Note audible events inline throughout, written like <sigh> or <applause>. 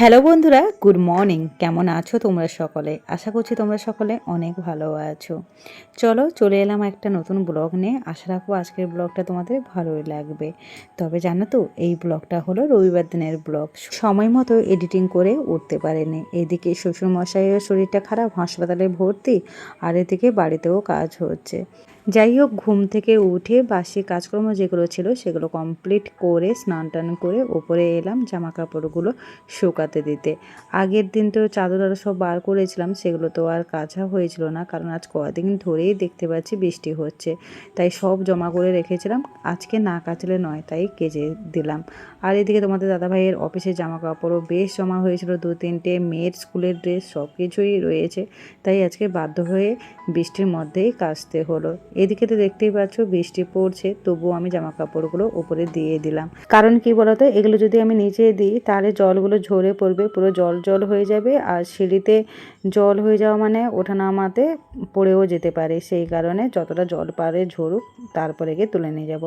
Hello বন্ধুরা, good morning. কেমন আছো তোমরা সকলে? আশা করছি তোমরা সকলে অনেক ভালো আছো। চলো, চলে এলাম একটা নতুন ব্লগ নিয়ে। আশা রাখব আজকের ব্লগটা তোমাদের ভালোই লাগবে। তবে জানো তো, এই ব্লগটা হলো রবিবার দিনের ব্লগ। সময় মতো এডিটিং করে উঠতে পারেনি। এদিকে শ্বশুরমশাইয়ের শরীরটা খারাপ, হাসপাতালে ভর্তি, আর এদিকে বাড়িতেও কাজ হচ্ছে। যাই হোক ঘুম থেকে উঠে বাসি কাজকর্ম যেগুলো ছিল সেগুলো কমপ্লিট করে, স্নান টান করে ওপরে এলাম জামা কাপড়গুলো শুকাতে দিতে। আগের দিন তো চাদর আরও সব বার করেছিলাম, সেগুলো তো আর কাঁচা হয়েছিল না, কারণ আজ কদিন ধরেই দেখতে পাচ্ছি বৃষ্টি হচ্ছে। তাই সব জমা করে রেখেছিলাম, আজকে না কাচলে নয়, তাই কেজে দিলাম। আর এদিকে তোমাদের দাদাভাইয়ের অফিসে জামা কাপড়ও বেশ জমা হয়েছিল, দু তিনটে মেয়ের স্কুলের ড্রেস সব কিছুই রয়েছে, তাই আজকে বাধ্য হয়ে বৃষ্টির মধ্যেই কাচতে হলো। এদিকে তো দেখতেই পাচ্ছ বৃষ্টি পড়ছে, তবুও আমি জামা কাপড়গুলো উপরে দিয়ে দিলাম। কারণ কি বলতো, এগুলো যদি আমি নিচে দিই, তাহলে জলগুলো ঝরে পড়বে, পুরো জল জল হয়ে যাবে, আর সিঁড়িতে জল হয়ে যাওয়া মানে ওঠা নামাতে পড়েও যেতে পারে। সেই কারণে যতটা জল পারে ঝরুক, তারপরে গিয়ে তুলে নিয়ে যাব।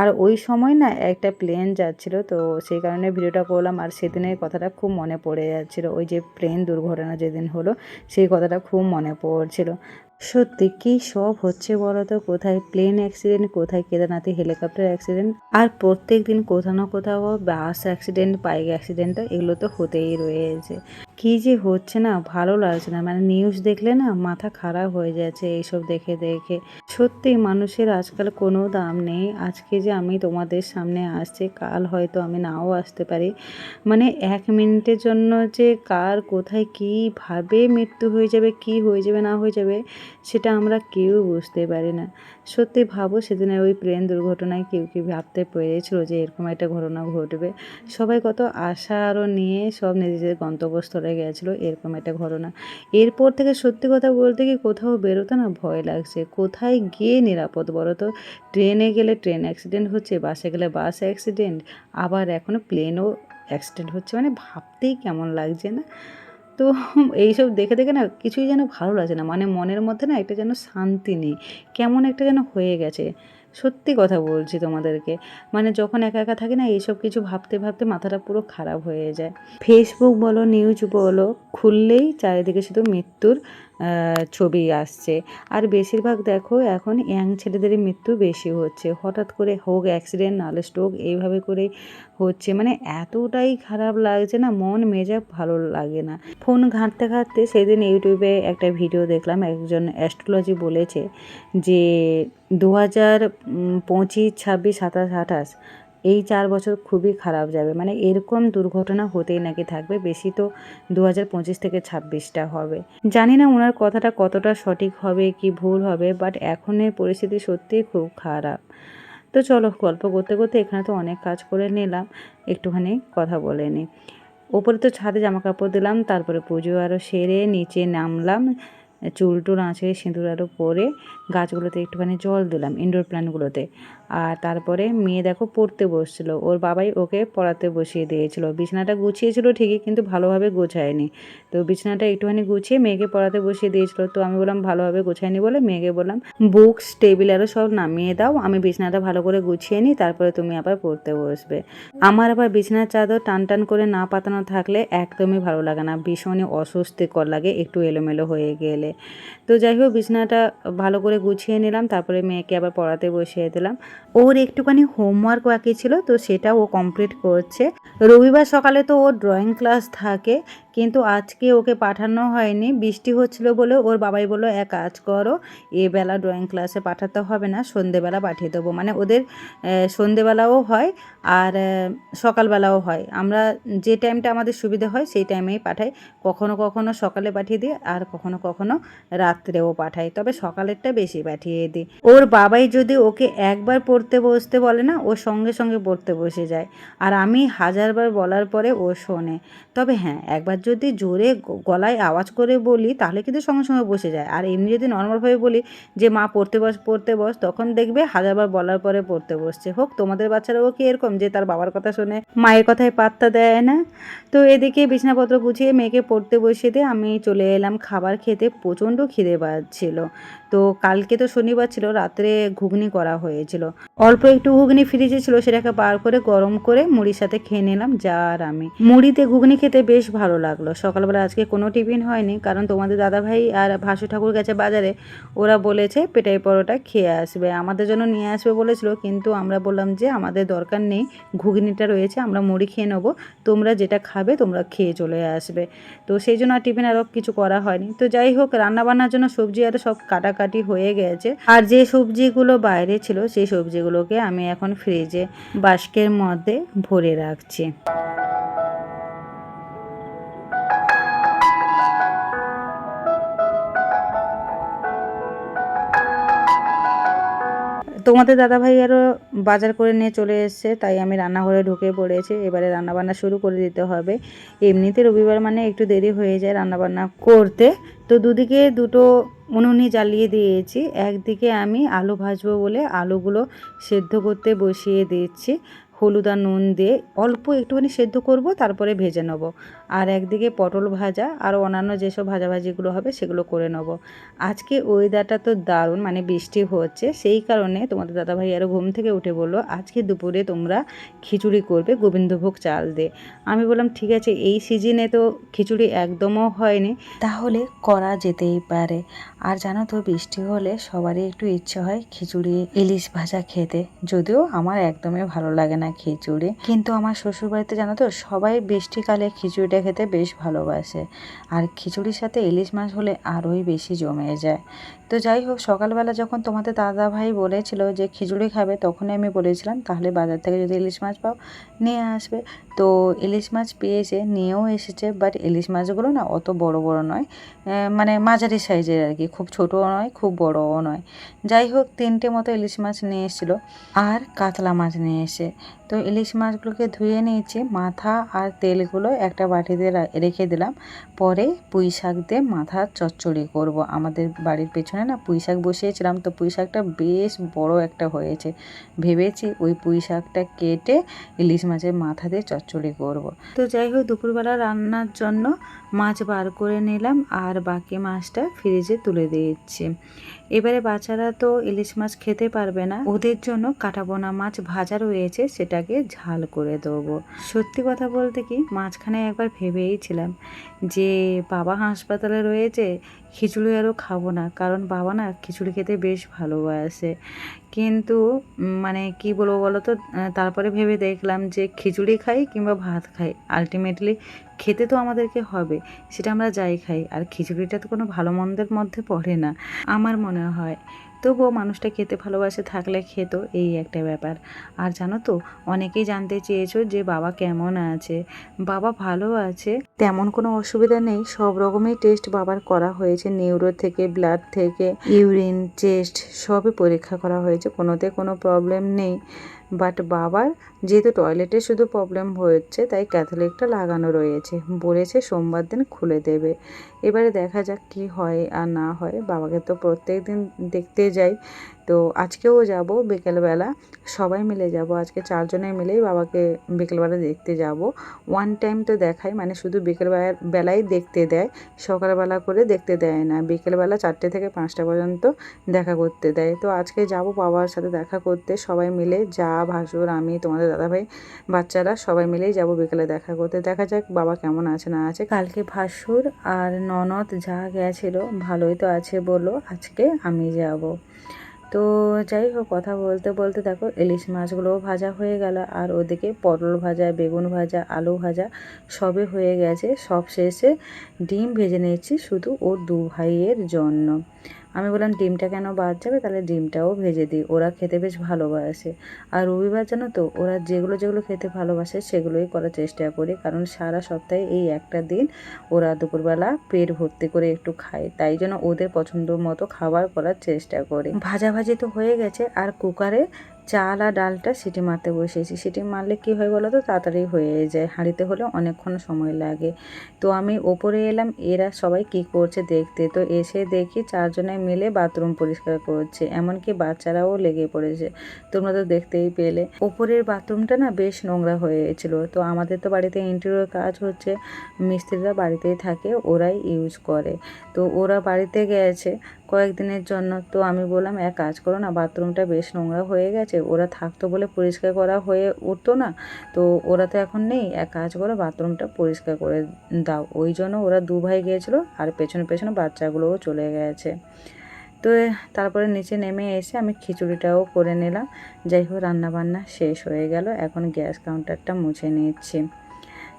আর ওই সময় না একটা প্লেন যাচ্ছিল, তো সেই কারণে ভিডিওটা করলাম, আর সেদিনের কথাটা খুব মনে পড়ে যাচ্ছিল। ওই যে প্লেন দুর্ঘটনা যেদিন হলো, সেই কথাটা খুব মনে পড়ছিল। সত্যি কি সব হচ্ছে বলতো? কোথায় প্লেন অ্যাক্সিডেন্ট কোথায় কেদারনাথে হেলিকপ্টার অ্যাক্সিডেন্ট আর প্রত্যেক দিন কোথাও না কোথাও বাস অ্যাক্সিডেন্ট বাইক অ্যাক্সিডেন্ট এগুলো তো হতেই রয়েছে। কি যে হচ্ছে না, ভালো লাগছে না। মানে নিউজ দেখলে না মাথা খারাপ হয়ে যাচ্ছে এইসব দেখে দেখে। সত্যি মানুষের আজকাল কোনো দাম নেই। আজকে যে আমি তোমাদের সামনে আসছি, কাল হয়তো আমি নাও আসতে পারি। মানে এক মিনিটের জন্য যে কার কোথায় কীভাবে মৃত্যু হয়ে যাবে, কি হয়ে যাবে, না হয়ে যাবে, সেটা আমরা কেউ বুঝতে পারি না। সত্যি ভাবো সেদিনের ওই প্লেন দুর্ঘটনায় কেউ কি ভাবতে পেরেছিল যে এরকম একটা ঘটনা ঘটবে? সবাই কত আশা আরও নিয়ে সব নিজেদের গন্তব্যস্থলে গেছিল, এরকম একটা ঘটনা। এরপর থেকে সত্যি কথা বলতে কি কোথাও বেরোতে না ভয় লাগছে। কোথায় গিয়ে নিরাপদ বলো তো? ট্রেনে গেলে ট্রেন অ্যাক্সিডেন্ট হচ্ছে, বাসে গেলে বাস অ্যাক্সিডেন্ট আবার এখনও প্লেনও অ্যাক্সিডেন্ট হচ্ছে। মানে ভাবতেই কেমন লাগছে না? তো এইসব দেখে দেখে না কিছুই যেন ভালো লাগছে না। মানে মনের মধ্যে না একটা যেন শান্তি নেই। কেমন একটা যেন হয়ে গেছে। সত্যি কথা বলছি তোমাদেরকে। মানে যখন একা একা থাকি না, এইসব কিছু ভাবতে ভাবতে মাথাটা পুরো খারাপ হয়ে যায়। ফেসবুক বলো নিউজ বলো, খুললেই চারিদিকে শুধু মৃত্যুর ছবি আসছে। আর বেশিরভাগ দেখো এখন ইয়াং ছেলেদের মৃত্যু বেশি হচ্ছে। হঠাৎ করে হোক অ্যাক্সিডেন্ট নাহলে স্ট্রোক এইভাবে করে হচ্ছে। মানে এতটাই খারাপ লাগছে না, মন মেজাজ ভালো লাগে না। ফোন ঘাঁটতে ঘাঁটতে সেদিন ইউটিউবে একটা ভিডিও দেখলাম, একজন অ্যাস্ট্রোলজি বলেছে যে দু হাজার পঁচিশ, ছাব্বিশ, সাতাশ, আঠাশ এই চার বছর খুবই খারাপ যাবে। মানে এরকম দুর্ঘটনা হতেই নাকি থাকবে। বেশি তো দু হাজার পঁচিশ থেকে ছাব্বিশটা হবে। জানি না ওনার কথাটা কতটা সঠিক হবে, কি ভুল হবে বাট এখনের পরিস্থিতি সত্যিই খুব খারাপ। তো চলো, গল্প করতে করতে এখানে তো অনেক কাজ করে নিলাম। একটুখানি কথা বলে নিই ওপরে তো ছাদে জামা কাপড় দিলাম, তারপরে পুজো আরও সেরে নিচে নামলাম। চুল টুল আঁচড়ে সিঁদুর আরও পরে গাছগুলোতে একটুখানি জল দিলাম ইনডোর প্ল্যান্টগুলোতে আর তারপরে মেয়ে দেখো পড়তে বসছিল, ওর বাবাই ওকে পড়াতে বসিয়ে দিয়েছিল। বিছানাটা গুছিয়েছিল ঠিকই, কিন্তু ভালোভাবে গোছায়নি। তো বিছানাটা একটুখানি গুছিয়ে মেয়েকে পড়াতে বসিয়ে দিয়েছিল। তো আমি বললাম, ভালোভাবে গোছায়নি বলে? মেয়েকে বললাম, বুকস, টেবিল আরও সব নামিয়ে দাও, আমি বিছানাটা ভালো করে গুছিয়ে নিই, তারপরে তুমি আবার পড়তে বসবে। আমার আবার বিছানার চাদর টান টান করে না পাতানো থাকলে একদমই ভালো লাগে না। ভীষণই অস্বস্তিকর লাগে, একটু এলোমেলো হয়ে গেলে। তো যাই হোক, বিছানাটা ভালো করে গুছিয়ে নিলাম, তারপরে মেয়েকে আবার পড়াতে বসিয়ে দিলাম। ওর একটুখানি হোমওয়ার্ক বাকি ছিল, তো সেটা ও কমপ্লিট করছে। রবিবার সকালে তো ওর ড্রয়িং ক্লাস থাকে কিন্তু আজকে ওকে পাঠানো হয়নি। বৃষ্টি হচ্ছিল বলে ওর বাবাই বলল, এক কাজ করো, এ বেলা ড্রয়িং ক্লাসে পাঠাতে হবে না, সন্ধেবেলা পাঠিয়ে দেবো। মানে ওদের সন্ধেবেলাও হয় আর সকালবেলাও হয়। আমরা যে টাইমটা আমাদের সুবিধা হয়, সেই টাইমেই পাঠাই। কখনো কখনো সকালে পাঠিয়ে দিই আর কখনো কখনো রাত্রেও পাঠাই। তবে সকালেরটা বেশি পাঠিয়ে দিই। ওর বাবাই যদি ওকে একবার পড়তে বসতে বলে না, ও সঙ্গে সঙ্গে পড়তে বসে যায়। আর আমি হাজারবার বলার পরে ও শোনে। তবে হ্যাঁ একবার যদি জোরে গলায় আওয়াজ করে বলি, তাহলে কিন্তু সঙ্গে সঙ্গে বসে যায়। আর এমনি যদি নর্মালভাবে বলি যে, মা, পড়তে বস পড়তে বস, তখন দেখবে হাজারবার বলার পরে পড়তে বসছে। হোক, তোমাদের বাচ্চারাও কি এরকম যে, তার বাবার কথা শুনে, মায়ের কথায় পাত্তা দেয় না? তো এদিকে বিছনাপত্র গুছিয়ে মেয়েকে পড়তে বসিয়ে দিয়ে আমি চলে এলাম। খাবার খেতে প্রচণ্ড খিদে পাচ্ছিল। তো কালকে তো শনিবার ছিল, রাত্রে ঘুগনি করা হয়েছিল। অল্প একটু ঘুগনি ফ্রিজে ছিল, সেটাকে বার করে, গরম করে মুড়ির সাথে খেয়ে নিলাম, যা আর আমি। মুড়িতে ঘুগনি খেতে বেশ ভালো লাগল। সকালবেলা আজকে কোনো টিফিন হয়নি, কারণ তোমাদের দাদাভাই আর ভাসু ঠাকুর গেছে বাজারে, ওরা বলেছে পেটাই পরোটা খেয়ে আসবে। আমাদের জন্য নিয়ে আসবে বলেছিল, কিন্তু আমরা বললাম যে আমাদের দরকার নেই, ঘুগনিটা রয়েছে, আমরা মুড়ি খেয়ে নেব। তোমরা যেটা খাবে, তোমরা খেয়ে চলে আসবে। তো সেই জন্য আর টিফিন আরও কিছু করা হয়নি। তো যাই হোক, রান্নাবান্নার জন্য সবজি আরও সব কাটাকাটি হয়ে গেছে। আর যে সবজিগুলো বাইরে ছিল, সেই সবজিগুলোকে আমি এখন ফ্রিজে বাস্কের মধ্যে ভরে রাখছি। তোমাদের দাদাভাই আরও বাজার করে নিয়ে চলে এসছে, তাই আমি রান্নাঘরে ঢুকে পড়েছি। এবারে রান্নাবান্না শুরু করে দিতে হবে। এমনিতে রবিবার মানে একটু দেরি হয়ে যায় রান্নাবান্না করতে। তো দুদিকে দুটো উনুনি জ্বালিয়ে দিয়েছি। একদিকে আমি আলু ভাজবো বলে আলুগুলো সেদ্ধ করতে বসিয়ে দিয়েছি হলুদা নুন দিয়ে অল্প একটুখানি সেদ্ধ করব, তারপরে ভেজে নেব। আর একদিকে পটল ভাজা আর অন্যান্য যেসব ভাজাভাজিগুলো হবে সেগুলো করে নেব। আজকে ওয়েদারটা তো দারুণ মানে বৃষ্টি হচ্ছে, সেই কারণে তোমাদের দাদাভাই আরও ঘুম থেকে উঠে বলল, আজকে দুপুরে তোমরা খিচুড়ি করবে গোবিন্দভোগ চাল দিয়ে। আমি বললাম, ঠিক আছে, এই সিজনে তো খিচুড়ি একদমও হয়নি। তাহলে করা যেতেই পারে। আর জানো তো, বৃষ্টি হলে সবারই একটু ইচ্ছে হয় খিচুড়ি, ইলিশ ভাজা খেতে। যদিও আমার একদমই ভালো লাগে না খিচুড়ি। কিন্তু আমার শ্বশুরবাড়িতে জানো তো, সবাই বৃষ্টিকালে খিচুড়িটা খেতে বেশ ভালোবাসে। আর খিচুড়ির সাথে ইলিশ মাছ হলে আরোই বেশি জমে যায়। তো যাই হোক, সকালবেলা যখন তোমাদের দাদা ভাই বলেছিল যে খিচুড়ি খাবে, তখনই আমি বলেছিলাম, তাহলে বাজার থেকে যদি ইলিশ মাছ পাও, নিয়ে আসবে। তো ইলিশ মাছ পেয়েছে, নিয়েও এসেছে বাট ইলিশ মাছগুলো না অত বড় বড় নয়। মানে মাঝারি সাইজের আর কি, খুব ছোটও নয়, খুব বড়ও নয়। যাই হোক, তিনটে মতো ইলিশ মাছ নিয়ে এসেছিল। আর কাতলা মাছ নিয়ে এসে। তো ইলিশ মাছগুলোকে ধুয়ে নিয়েছি, মাথা আর তেলগুলো একটা বাটিতে রেখে দিলাম। পরে পুঁই শাক দিয়ে মাথা চচ্চড়ি করব। আমাদের বাড়ির পেছনে না পুঁই শাক বসিয়েছিলাম, তো পুঁই শাকটা বেশ বড় একটা হয়েছে। ভেবেছি ওই পুঁই শাকটা কেটে ইলিশ মাছের মাথা দিয়ে চচ্চড়ি করব। তো যাই হোক, দুপুরবেলা রান্নার জন্য মাছ বার করে নিলাম আর বাকি মাছটা ফ্রিজে তুলে দিয়েছি। এবারে বাচ্চারা তো ইলিশ মাছ খেতে পারবে না, ওদের জন্য কাটাবোনা মাছ ভাজা রয়েছে, সেটাকে ঝাল করে দেবো। সত্যি কথা বলতে কি, মাঝখানে একবার ভেবেইছিলাম যে বাবা হাসপাতালে রয়েছে, খিচুড়ি আরও খাব না, কারণ বাবা না খিচুড়ি খেতে বেশ ভালোবাসে। কিন্তু মানে কি বলব বলো তো তারপরে ভেবে দেখলাম যে খিচুড়ি খাই কিংবা ভাত খাই আলটিমেটলি খেতে তো আমাদেরকে হবে, সেটা আমরা যাই খাই, আর খিচুড়িটা তো কোনো ভালো মন্দের মধ্যে পড়ে না। আমার মনে হয় তবুও মানুষটা খেতে ভালোবাসে থাকলে খেত, এই একটা ব্যাপার। আর জানো তো, অনেকেই জানতে চেয়েছো যে বাবা কেমন আছে। বাবা ভালো আছে, তেমন কোনো অসুবিধা নেই, সব রকমের টেস্ট বাবার করা হয়েছে নিউরো থেকে ব্লাড থেকে ইউরিন টেস্ট সবই পরীক্ষা করা হয়েছে, কোনোতে কোনো প্রবলেম নেই। বাট বাবার যেহেতু টয়লেটে শুধু প্রবলেম হচ্ছে তাই ক্যাথলিকটা লাগানো রয়েছে। বলেছে সোমবার দিন খুলে দেবে। এবারে দেখা যাক কি হয় আর না হয়। বাবাকে তো প্রত্যেক দিন দেখতে যাই। তো আজকেও যাব বিকেলবেলা। সবাই মিলে যাব। আজকে চারজনে মিলেই বাবাকে বিকেলবেলা দেখতে যাব। ওয়ান টাইম তো দেখায় মানে শুধু বিকেলবেলা বেলায় দেখতে দেয়, সকালবেলা করে দেখতে দেয় না। বিকেলবেলা চারটে থেকে পাঁচটা পর্যন্ত দেখা করতে দেয়। তো আজকে যাব বাবার সাথে দেখা করতে। সবাই মিলে যা ভাসুর, আমি, তোমাদের দাদাভাই, বাচ্চারা সবাই মিলেই যাব বিকেলে দেখা করতে। দেখা যাক বাবা কেমন আছে, না আছে। কালকে ভাসুর আর ননদ যা গেছিল, ভালোই তো আছে বলো। আজকে আমি যাব। তো যাই হোক, কথা বলতে বলতে দেখো ইলিশ মাছগুলোও ভাজা হয়ে গেল, আর ওদিকে পটল ভাজা, বেগুন ভাজা, আলু ভাজা সবে হয়ে গেছে। সব শেষে ডিম ভেজে নিয়েছি শুধু ওর দু ভাইয়ের জন্য। আমি বললাম, ডিমটা কেন বাদ যাবে? তাহলে ডিমটাও ভেজে দিই। ওরা খেতে বেশ ভালোবাসে। আর রবিবার জানো তো, ওরা যেগুলো যেগুলো খেতে ভালোবাসে সেগুলোই করার চেষ্টা করি। কারণ সারা সপ্তাহে এই একটা দিন ওরা দুপুরবেলা পেট ভর্তি করে একটু খায়। তাই জন্য ওদের পছন্দ মতো খাবার করার চেষ্টা করি। ভাজাভাজি তো হয়ে গেছে। আর কুকারে চাল আর ডালটা সিটি মারতে বসেছি সিটি মারলে কী হয় বলো তো? তাড়াতাড়ি হয়ে যায়। হাঁড়িতে হলে অনেকক্ষণ সময় লাগে। তো আমি ওপরে এলাম, এরা সবাই কি করছে দেখতে। তো এসে দেখি চারজনে মিলে বাথরুম পরিষ্কার করছে। এমনকি বাচ্চারাও লেগে পড়েছে। তোমরা তো দেখতেই পেলে। ওপরের বাথরুমটা না বেশ নোংরা হয়ে গেছিল তো আমাদের তো বাড়িতে ইন্টেরিয়র কাজ হচ্ছে, মিস্ত্রিরা বাড়িতেই থাকে, ওরাই ইউজ করে। তো ওরা বাড়িতে গেছে। কয়েকদিনের জন্য তো আমি বললাম, এক কাজ করো না, বাথরুমটা বেশ নোংরা হয়ে গেছে, ওরা থাকতো বলে পরিষ্কার করা হয়ে উঠতো না, তো ওরা তো এখন নেই, এক কাজ করো, বাথরুমটা পরিষ্কার করে দাও। ওই জন্য ওরা দু ভাই গিয়েছিল, আর পেছনে পেছনে বাচ্চাগুলোও চলে গেছে। তো তারপরে নিচে নেমে এসে আমি খিচুড়িটাও করে নিলাম। যাই হোক, রান্নাবান্না শেষ হয়ে গেল, এখন গ্যাস কাউন্টারটা মুছে নিচ্ছি।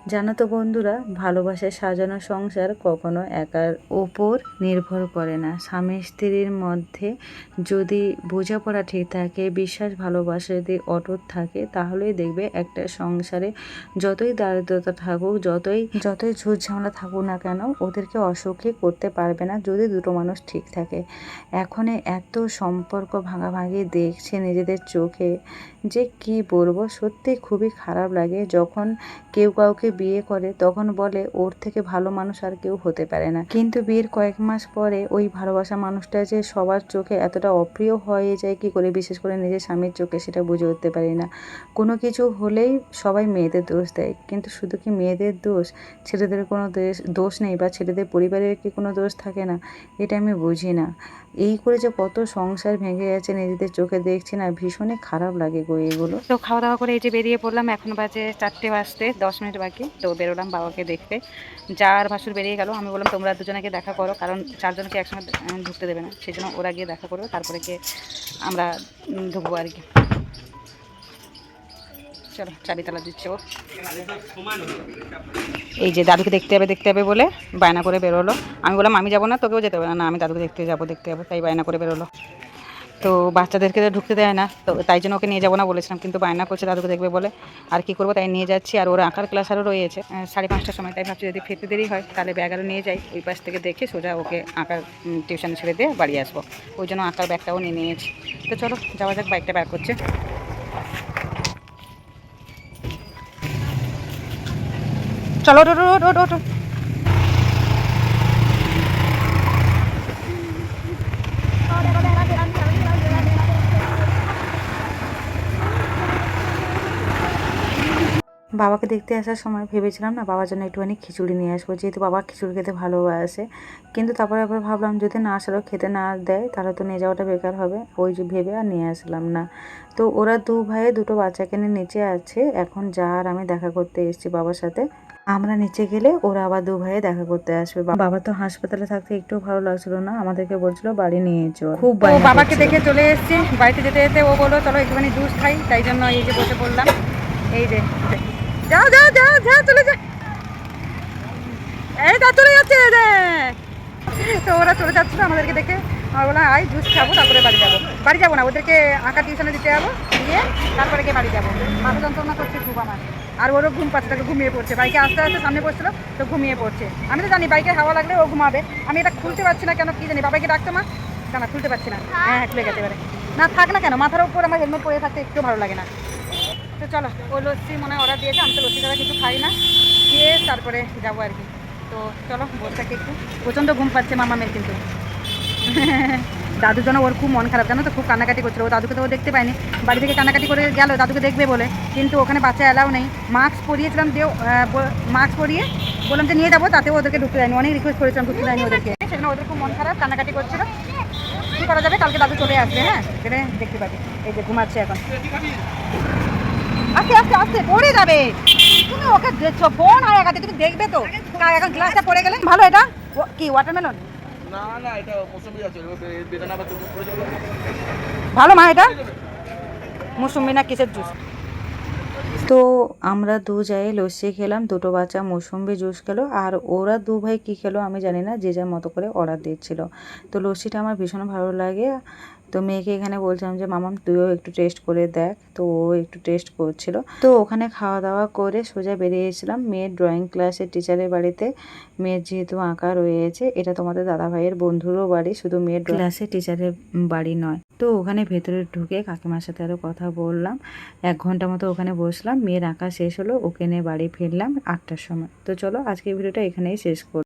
জানো তো বন্ধুরা, ভালোবাসায় সাজানো সংসার কখনো একার ওপর নির্ভর করে না। স্বামী স্ত্রীর মধ্যে যদি বোঝাপড়া ঠিক থাকে, বিশ্বাস ভালোবাসা যদি অটুট থাকে, তাহলেই দেখবে একটা সংসারে যতই দারিদ্রতা থাকুক, যতই যতই ঝুট ঝামেলা থাকুক না কেন, ওদেরকে অসুখী করতে পারবে না যদি দুটো মানুষ ঠিক থাকে। এখন এত সম্পর্ক ভাঙাভাঙি দেখছে নিজেদের চোখে যে কি বলব, সত্যি খুবই খারাপ লাগে। যখন কেউ কাউকে বিয়ে করে, তখন বলে, ওর থেকে ভালো মানুষ আর কেউ হতে পারে না। কিন্তু বিয়ের কয়েক মাস পরে ওই ভালোবাসা মানুষটা যে সবার চোখে এতটা অপ্রিয় হয়ে যায় কি করে, বিশেষ করে নিজের স্বামীর চোখে, সেটা বুঝে উঠতে পারি না। কোনো কিছু হলেই সবাই মেয়েদের দোষ দেয়। কিন্তু শুধু কি মেয়েদের দোষ? ছেলেদের কোনো দোষ- নেই বা ছেলেদের পরিবারের কি কোনো দোষ থাকে না? এটা আমি বুঝি না। এই করে যে কত সংসার ভেঙে গেছে, নিজেদের চোখে দেখছি না, ভীষণই খারাপ লাগে গো এগুলো। তো খাওয়া দাওয়া করে এই যে বেরিয়ে পড়লাম, এখন বাজে চারটে বাজতে, দশ মিনিট বাকি, তো বেরোলাম বাবাকে দেখতে। যার ভাসুর বেরিয়ে গেল, আমি বললাম, তোমরা দুজনকে দেখা করো, কারণ চারজনকে একসঙ্গে ঢুকতে দেবে না। সেই জন্য ওরা গিয়ে দেখা করবে, তারপরে গিয়ে আমরা ঢুকবো আর কি। চলো চাবিতলা দিচ্ছে ও। এই যে দাদুকে দেখতে যাবে দেখতে হবে বলে বায়না করে বেরোলো। আমি বললাম, আমি যাব না, তোকেও যেতে হবে না। আমি দাদুকে দেখতে যাব দেখতে যাব। তাই বায়না করে বেরোলো। তো বাচ্চাদেরকে তো ঢুকতে দেয় না, তো তাই জন্য ওকে নিয়ে যাব না বলেছিলাম। কিন্তু বায়না করছে, দাদুকে দেখবে বলে, আর কি করব? তাই নিয়ে যাচ্ছি। আর ওর আঁকার ক্লাস আরও রয়েছে সাড়ে পাঁচটার সময়। তাই ভাবছি যদি ফিরতে দেরি হয়, তাহলে ব্যাগ আরও নিয়ে যাই। ওই পাশ থেকে দেখে সোজা ওকে আঁকার টিউশন ছেড়ে দিয়ে বাড়ি আসব। ওই জন্য আঁকার ব্যাগটাও নিয়ে নিয়েছি। তো চলো, যাওয়া যাক বাইকটা ব্যাগ করছে। চলো ওটো ওটো ওটো বাবাকে দেখতে আসার সময় ভেবেছিলাম না বাবার জন্য একটুখানি খিচুড়ি নিয়ে আসব। যেহেতু বাবা খিচুড়ি খেতে ভালোবাসে, কিন্তু তারপরে আবার ভাবলাম যদি না আসারও খেতে না দেয়, তাহলে তো নিয়ে যাওয়াটা বেকার হবে। ওই যে ভেবে আর নিয়ে আসলাম না। তো ওরা দু ভাইয়ে দুটো বাচ্চাকে নিয়ে নিচে আছে। এখন যা আর আমি দেখা করতে এসেছি বাবার সাথে। আমরা নিচে গেলে ওরা আবার দু ভাইয়ে দেখা করতে আসবে। বাবা তো হাসপাতালে থাকতে একটু ভালো লাগছিল না, আমাদেরকে বলছিল বাড়ি নিয়ে চল। খুব বাবাকে দেখে চলে এসেছি, বাড়িতে যেতে যেতে ও বলল, চলো একটুখানি জুস খাই। তাই জন্য এই যে বসে পড়লাম। এই যে যা যা যা যা চলে যা। এই যা চলে যাচ্ছে তো ওরা চলে যাচ্ছিল আমাদেরকে দেখে। আমার বললাম আই জুস খাব, তারপরে বাড়ি যাব। বাড়ি যাব না, ওদেরকে আঁকা টিউশনে দিতে যাব, দিয়ে তারপরে গিয়ে বাড়ি যাব। মাথা যন্ত্রণা করছে খুব আমার। আর ওরও ঘুম পাচ্ছে, তাকে ঘুমিয়ে পড়ছে। বাইকে আস্তে আস্তে সামনে বসছিল, তো ঘুমিয়ে পড়ছে। আমি তো জানি বাইকে হাওয়া লাগলে ও ঘুমাবে। আমি এটা খুলতে পারছি না কেন, কি জানি, বাবাকে ডাকতো মা? না খুলতে পারছি না। হ্যাঁ খুলে গেছে এবারে। না, থাক না কেন, মাথার উপর আমার হেলমেট পরে থাকতে একটু ভালো লাগে না। তো চলো, ও লস্যি মনে হয় অর্ডার দিয়েছে, আমি তো লস্যি কিছু খাই না। খেয়ে তারপরে যাব আর কি। তো চলো, বসে থাকি একটু। প্রচণ্ড ঘুম পাচ্ছে মামামের কিন্তু। <laughs> দাদুর জন্য ওর খুব মন খারাপ, জানো তো? খুব কান্নাকাটি করছিল। ও দাদুকে তো ও দেখতে পায়নি। বাড়ি থেকে কান্নাকাটি করে গেল, দাদুকে দেখবে বলে। কিন্তু ওখানে বাচ্চা অ্যালাউ নেই। মাস্ক পরিয়েছিলাম দিয়ে মাস্ক পরিয়ে বললাম যে, নিয়ে যাব, তাতেও ওদেরকে ঢুকতে দেয়নি। অনেক রিকোয়েস্ট করেছিলাম ঢুকতে দেয়নি ওদেরকে। সেজন্য ওদের খুব মন খারাপ, কান্নাকাটি করছিল। কী করা যাবে? কালকে দাদু চলে আসবে হ্যাঁ? সেটা দেখতে পাবি। এই যে ঘুমাচ্ছে এখন। আস্তে আস্তে আস্তে, পড়ে যাবে। তুমি ওকে দেখছ ফোন আর একাতে তুমি দেখবে তো? এখন গ্লাসটা পড়ে গেলে? ভালো এটা? কি ওয়াটারমেলন না না বেদানা ভালো মা এটা? মুসুম্বি না কিসের জুস? তো আমরা দু জায়গায় লস্যি খেলাম, দুটো বাচ্চা মৌসুম্বি জুস খেলো, আর ওরা দু ভাই কী খেলো আমি জানি না, যে যার মতো করে অর্ডার দিচ্ছিল। তো লস্যিটা আমার ভীষণ ভালো লাগে। তো মেয়েকে এখানে বলছিলাম যে, মামাম, তুইও একটু টেস্ট করে দেখ। তো ও একটু টেস্ট করছিল। তো ওখানে খাওয়া দাওয়া করে সোজা বেরিয়েছিলাম মেয়ের ড্রয়িং ক্লাসের টিচারের বাড়িতে। মেয়ের যেহেতু আঁকা রয়েছে, এটা তোমাদের দাদা ভাইয়ের বন্ধুরও বাড়ি, শুধু মেয়ের ক্লাসে টিচারের বাড়ি নয়। তো ওখানে ভেতরে ঢুকে কাকিমার সাথে আরও কথা বললাম। এক ঘণ্টা মতো ওখানে বসলাম, মেয়ের আঁকা শেষ হলো, ওকে নিয়ে বাড়ি ফিরলাম আটটার সময়। তো চলো আজকের ভিডিওটা এখানেই শেষ করি